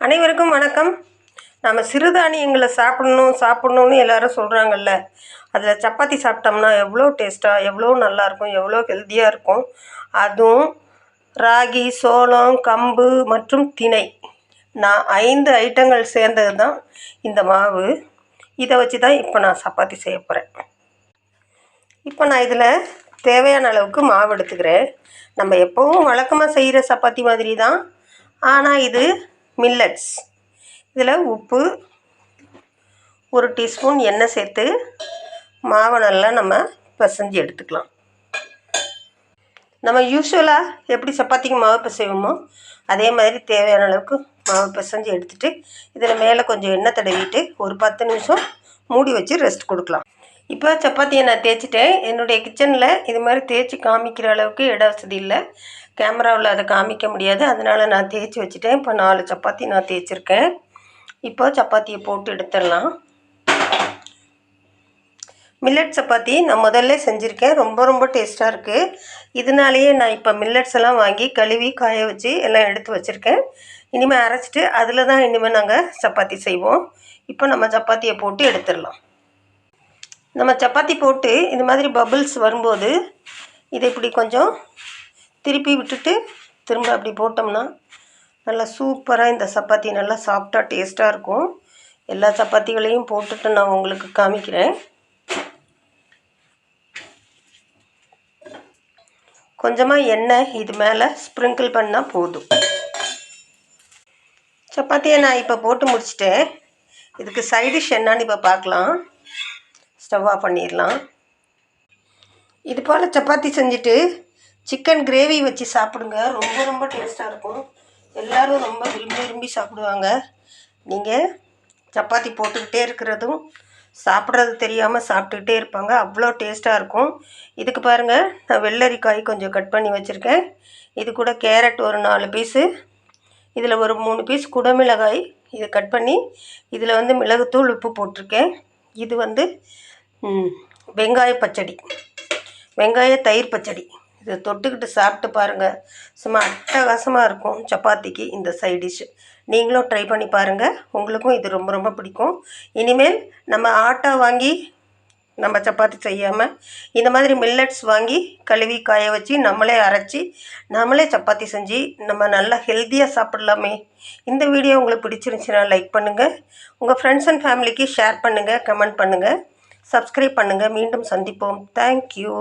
அனைவருக்கும் வணக்கம். நம்ம சிறுதானியங்களை சாப்பிட்ணும் சாப்பிட்ணுன்னு எல்லாரும் சொல்கிறாங்கல்ல அதில் சப்பாத்தி சாப்பிட்டோம்னா எவ்வளோ டேஸ்ட்டாக எவ்வளோ நல்லாயிருக்கும் எவ்வளோ ஹெல்த்தியாக இருக்கும். அதுவும் ராகி சோளம் கம்பு மற்றும் திணை. நான் ஐந்து ஐட்டங்கள் சேர்ந்தது தான் இந்த மாவு. இதை வச்சு தான் இப்போ நான் சப்பாத்தி செய்ய போகிறேன் இப்போ நான் இதில் தேவையான அளவுக்கு மாவு எடுத்துக்கிறேன். நம்ம எப்போவும் வழக்கமாக செய்கிற சப்பாத்தி மாதிரி தான் ஆனால் இது மில்லட்ஸ். இதில் உப்பு ஒரு டீஸ்பூன் எண்ணெய் சேர்த்து மாவை நல்லா நம்ம பிசைஞ்சு எடுத்துக்கலாம். நம்ம யூஸ்வலாக எப்படி சப்பாத்திக்கு மாவு பிசைவோமோ அதே மாதிரி தேவையான அளவுக்கு மாவு பிசைஞ்சு எடுத்துகிட்டு இதில் மேலே கொஞ்சம் எண்ணெய் தடவிட்டு ஒரு பத்து நிமிஷம் மூடி வச்சு ரெஸ்ட் கொடுக்கலாம். இப்போ சப்பாத்தியை நான் தேய்ச்சிட்டேன். என்னுடைய கிச்சனில் இது மாதிரி தேய்ச்சி காமிக்கிற அளவுக்கு இட வசதி இல்லை. கேமராவில் அதை காமிக்க முடியாது. அதனால் நான் தேய்ச்சி வச்சுட்டேன். இப்போ நாலு சப்பாத்தி நான் தேய்ச்சிருக்கேன். இப்போ சப்பாத்தியை போட்டு எடுத்துடலாம். மில்லட் சப்பாத்தி நான் முதல்ல செஞ்சுருக்கேன். ரொம்ப ரொம்ப டேஸ்ட்டாக இருக்குது இதனாலேயே நான் இப்போ மில்லட்ஸ் எல்லாம் வாங்கி கழுவி காய வச்சு எல்லாம் எடுத்து வச்சுருக்கேன். இனிமேல் அரைச்சிட்டு அதில் தான் இனிமேல் நாங்கள் சப்பாத்தி செய்வோம். இப்போ நம்ம சப்பாத்தியை போட்டு எடுத்துடலாம். நம்ம சப்பாத்தி போட்டு இந்த மாதிரி பபுள்ஸ் வரும்போது இதை இப்படி கொஞ்சம் திருப்பி விட்டுட்டு திரும்ப அப்படி போட்டோம்னா நல்லா சூப்பராக இந்த சப்பாத்தி நல்லா சாஃப்டாக டேஸ்ட்டாக இருக்கும். எல்லா சப்பாத்திகளையும் போட்டுட்டு நான் உங்களுக்கு காமிக்கிறேன். கொஞ்சமாக எண்ணெய் இது மேலே ஸ்ப்ரிங்கிள் பண்ணால் போதும். சப்பாத்தியை நான் இப்போ போட்டு முடிச்சிட்டேன். இதுக்கு சைடிஷ் என்னன்னு இப்போ பார்க்கலாம். ஸ்டவ் ஆஃப் பண்ணிடலாம். இது போல் சப்பாத்தி செஞ்சுட்டு சிக்கன் கிரேவி வச்சு சாப்பிடுங்க. ரொம்ப ரொம்ப டேஸ்ட்டாக இருக்கும். எல்லோரும் ரொம்ப விரும்பி விரும்பி சாப்பிடுவாங்க. நீங்கள் சப்பாத்தி போட்டுக்கிட்டே இருக்கிறதும் சாப்பிட்றது தெரியாமல் சாப்பிட்டுக்கிட்டே இருப்பாங்க. அவ்வளோ டேஸ்ட்டாக இருக்கும். இதுக்கு பாருங்கள் நான் வெள்ளரிக்காய் கொஞ்சம் கட் பண்ணி வச்சுருக்கேன். இது கூட கேரட் ஒரு நாலு பீஸு. இதில் ஒரு மூணு பீஸ் குடமிளகாய் இதை கட் பண்ணி இதில் வந்து மிளகுத்தூள் உப்பு போட்டிருக்கேன். இது வந்து வெங்காய பச்சடி. வெங்காய தயிர் பச்சடி. இதை தொட்டுக்கிட்டு சாப்பிட்டு பாருங்கள் சும்மா அட்டகாசமாக இருக்கும் சப்பாத்திக்கு இந்த சைட் டிஷ்ஷு நீங்களும் ட்ரை பண்ணி பாருங்கள் உங்களுக்கும் இது ரொம்ப ரொம்ப பிடிக்கும். இனிமேல் நம்ம ஆட்டா வாங்கி நம்ம சப்பாத்தி செய்யாமல் இந்த மாதிரி மில்லட்ஸ் வாங்கி கழுவி காய வச்சு நம்மளே அரைச்சி நம்மளே சப்பாத்தி செஞ்சு நம்ம நல்லா ஹெல்த்தியாக சாப்பிட்லாமே. இந்த வீடியோ உங்களுக்கு பிடிச்சிருந்துச்சுன்னா லைக் பண்ணுங்கள் உங்கள் ஃப்ரெண்ட்ஸ் அண்ட் ஃபேமிலிக்கு ஷேர் பண்ணுங்கள் கமெண்ட் பண்ணுங்கள் சப்ஸ்கிரைப் பண்ணுங்கள் மீண்டும் சந்திப்போம். தேங்க்யூ